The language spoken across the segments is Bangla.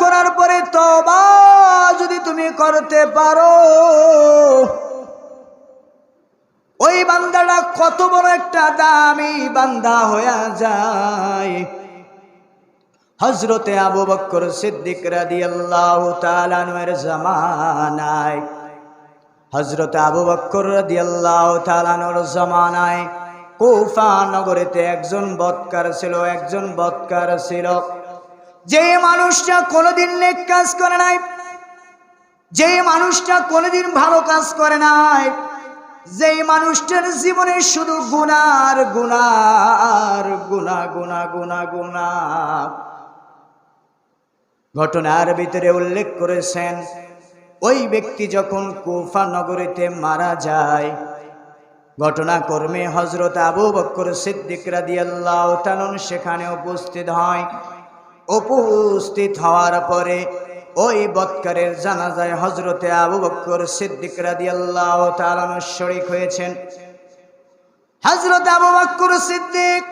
করার পরে তবা যদি তুমি করতে পারো। ওই বান্দাটা কত বড় একটা দামি বান্দা হয়ে যায়। হজরতে আবু বক্কর সিদ্দিক রাদি আল্লাহ তালানের জমানায় হজরতে আবু বক্কর রাদি আল্লাহ তালানোর জমানায় কুফা নগরীতে একজন বৎকার ছিল, একজন বৎকার ছিল। যে মানুষটা কোনোদিন নেক কাজ করে নাই, যে মানুষটা কোনোদিন ভালো কাজ করে নাই, যে মানুষটার জীবনে শুধু গুনার গুনার গুনা গুনা গুনা গুনা ঘটনার ভিতরে উল্লেখ করেছেন, ওই ব্যক্তি যখন কুফা নগরীতে মারা যায়, ঘটনাকর্মে হজরত আবু বক্কর সিদ্দিক রাদিয়াল্লাহু তাআলা সেখানে উপস্থিত হয়। উপস্থিত হওয়ার পরে ওই বৎকারের জানাজায় হজরতে আবু বক্কর সিদ্দিক রাদিয়াল্লাহু তাআলা শরীক হয়েছেন। হজরত আবু বক্কর সিদ্দিক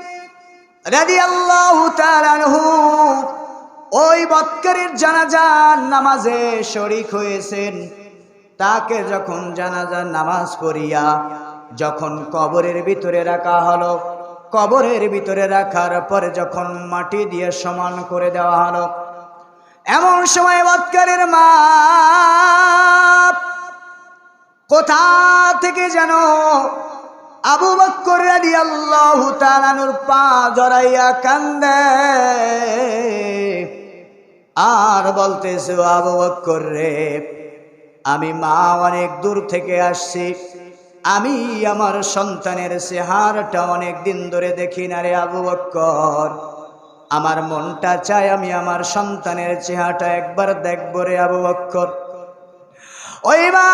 রাদিয়াল্লাহু তাআলা আনহু ওই বৎকারের জানাজার নামাজে শরিক হয়েছেন। তাকে যখন জানাজার নামাজ পড়িয়া যখন কবরের ভিতরে রাখা হলো কবরের ভিতরে রাখার পরে যখন মাটি দিয়ে সমান করে দেওয়া হলো, এমন সময় বৎকারের মা কোথা থেকে যেন আবু বক্কর রাদিয়াল্লাহু তাআলার পা জড়াইয়া কান্দে। আর বলতেছে আবু বক্কর রে, আমি মা অনেক দূর থেকে আসছি। আমি আমার সন্তানের চেহারাটা অনেক দিন ধরে দেখি না রে আবু বক্কর। আমার মনটা চায় আমি আমার সন্তানের চেহারাটা একবার দেখব রে আবু বক্কর। ওই মা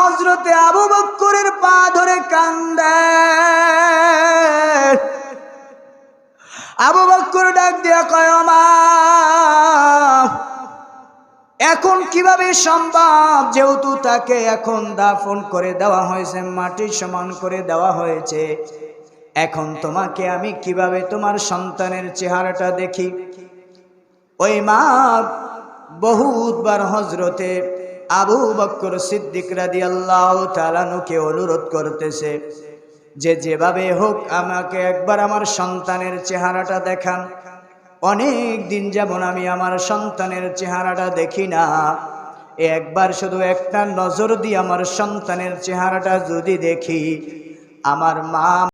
হজরতে আবু বক্করের পা ধরে কান্দে। এখন কীভাবে সম্ভব? যেহেতু তাকে এখন দাফন করে দেওয়া হয়েছে মাটির সমান করে দেওয়া হয়েছে। এখন তোমাকে আমি কীভাবে তোমার সন্তানের চেহারাটা দেখি? ওই মা বহুতবার হজরতে আবু বক্কর সিদ্দিক রাদি আল্লাহ তালানুকে অনুরোধ করতেছে যে যেভাবে হোক আমাকে একবার আমার সন্তানের চেহারাটা দেখান। অনেক দিন যেমন আমি আমার সন্তানের চেহারাটা দেখি না, একবার শুধু একটা নজর দিয়ে আমার সন্তানের চেহারাটা যদি দেখি, আমার মা